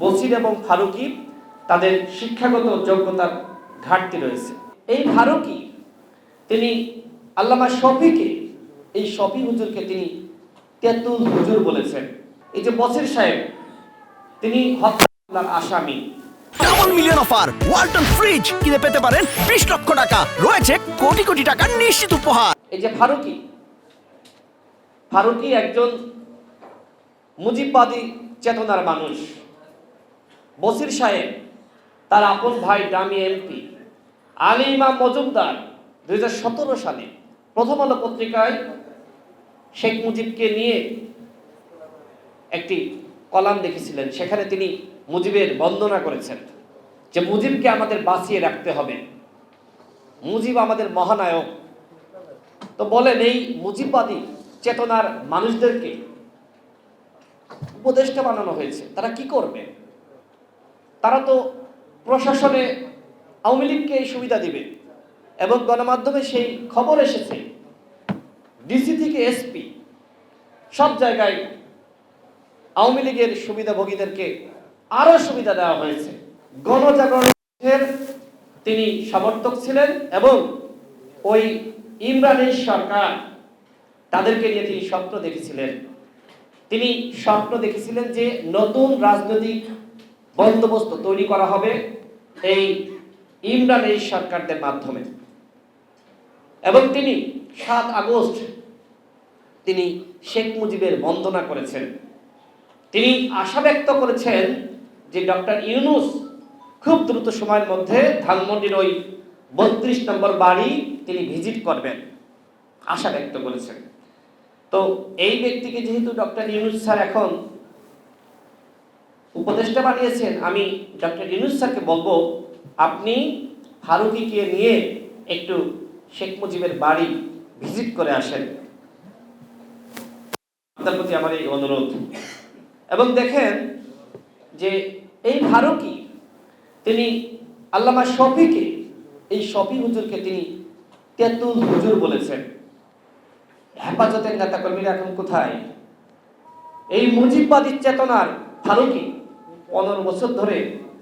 বসির এবং ফারুকি তাদের শিক্ষাগত যোগ্যতার ঘাটতি রয়েছে। এই ফারুকি তিনি আল্লামা শফিকে এই শফি হুজুরকে তিনি তেতুল হুজুর বলেছেন। এই যে বসির সাহেব তিনি হত্যা আসামি। Double million offer Walton fridge কিনে পেতে পারেন বিশ লক্ষ টাকা। রয়েছে কোটি কোটি টাকার নিশ্চিত উপহার। এই যে ফারুকি ফারুকি একজন মুজিববাদী চেতনার মানুষ। বসির সাহেব, তার আপন ভাই দামি এমপি। আলী ইমাম মজুমদার, দুই সালে প্রথম আলো পত্রিকায় শেখ মুজিবকে নিয়ে একটি কলাম লিখেছিলেন সেখানে তিনি মুজিবের বন্দনা করেছেন যে মুজিবকে আমাদের বাঁচিয়ে রাখতে হবে। মুজিব আমাদের মহানায়ক। তো বলেন, এই মুজিববাদী চেতনার মানুষদেরকে উপদেষ্টা বানানো হয়েছে, তারা কি করবে? তারা তো প্রশাসনে আওয়ামী লীগকে এই সুবিধা দিবে এবং গণমাধ্যমে সেই খবর এসেছে। ডিসি থেকে এসপি সব জায়গায় আওয়ামী লীগের সুবিধাভোগীদেরকে আরও সুবিধা দেওয়া হয়েছে। গণজাগরণের তিনি সমর্থক ছিলেন এবং ওই ইমরানের সরকার তাদেরকে নিয়ে তিনি স্বপ্ন দেখেছিলেন। তিনি স্বপ্ন দেখেছিলেন যে নতুন রাজনৈতিক বন্দোবস্ত তৈরি করা হবে এই ইমরান এই সরকারদের মাধ্যমে। এবং তিনি সাত আগস্ট তিনি শেখ মুজিবের বন্দনা করেছেন। তিনি আশা ব্যক্ত করেছেন যে ডক্টর ইউনুস খুব দ্রুত সময়ের মধ্যে ধানমন্ডির ওই বত্রিশ নম্বর বাড়ি তিনি ভিজিট করবেন, আশা ব্যক্ত করেছেন। তো এই ব্যক্তিকে যেহেতু ডক্টর ইউনুস স্যার এখন উপদেষ্টা বানিয়েছেন, আমি ডক্টর ইউনুস স্যারকে বলব, আপনি ফারুকিকে নিয়ে একটু শেখ মুজিবের বাড়ি ভিজিট করে আসেন। আপনার প্রতি আমার এই অনুরোধ। এবং দেখেন যে এই ফারুকি, তিনি আল্লামা শফিকে, এই শফি হুজুরকে তিনি তেতুল হুজুর বলেছেন। হেফাজতের নেতাকর্মীরা এখন কোথায়? এই মুজিববাদী চেতনার ফারুকি পনেরো বছর ধরে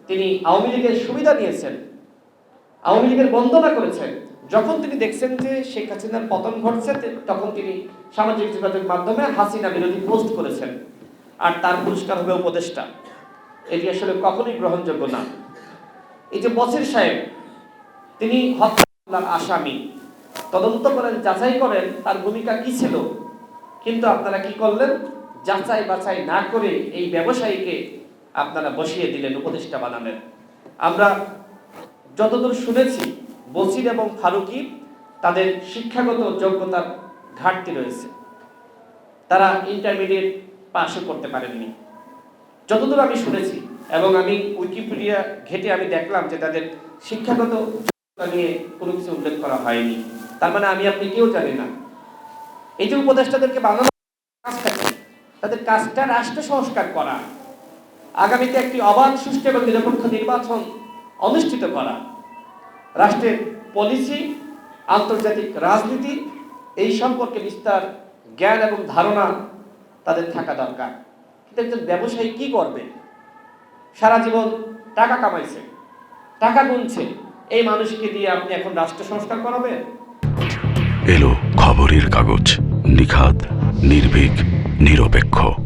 তিনি আওয়ামী লীগের সুবিধা নিয়েছেন, আওয়ামী লীগের বন্দনা করেছেন। যখন তিনি দেখছেন যে শেখ হাসিনার পতন ঘটছে তখন তিনি সামাজিক যোগাযোগ মাধ্যমে হাসিনা বিরোধী পোস্ট করেছেন। আর তার পুরস্কার হবে উপদেষ্টা। এটি আসলে কখনোই গ্রহণযোগ্য না। এই যে বসির সাহেব, তিনি হত্যা আসামি। তদন্ত করেন, যাচাই করেন, তার ভূমিকা কি ছিল? কিন্তু আপনারা কি করলেন? যাচাই বাছাই না করে এই ব্যবসায়ীকে আপনারা বসিয়ে দিলেন, উপদেষ্টা বানালেন। আমরা যতদূর শুনেছি, বসির এবং ফারুকি তাদের শিক্ষাগত যোগ্যতার ঘাটতি রয়েছে। তারা ইন্টারমিডিয়েট পাশও করতে পারেননি। যতদূর আমি শুনেছি এবং আমি উইকিপিডিয়া ঘেটে আমি দেখলাম যে তাদের শিক্ষাগত যোগ্যতা নিয়ে কোনো কিছু উল্লেখ করা হয়নি। তার মানে আমি, আপনি কেউ জানি না। এই যে উপদেষ্টাদেরকে বানানো? তাদের কাজটা রাষ্ট্র সংস্কার করা। আগামীতে একটি অবাধ, সুষ্ঠু এবং নিরপেক্ষ নির্বাচন অনুষ্ঠিত করা। রাষ্ট্রের পলিসি আন্তর্জাতিক রাজনীতি, এই সম্পর্কে বিস্তার, জ্ঞান এবং ধারণা তাদের থাকা দরকার। কিন্তু একজন ব্যবসায়ী কী করবে? সারা জীবন টাকা কামাইছে, টাকা গুনছে, এই মানুষকে দিয়ে আপনি এখন রাষ্ট্র সংস্কার করাবেন? এলো খবরের কাগজ, নিখাদ, নির্ভীক, নিরপেক্ষ।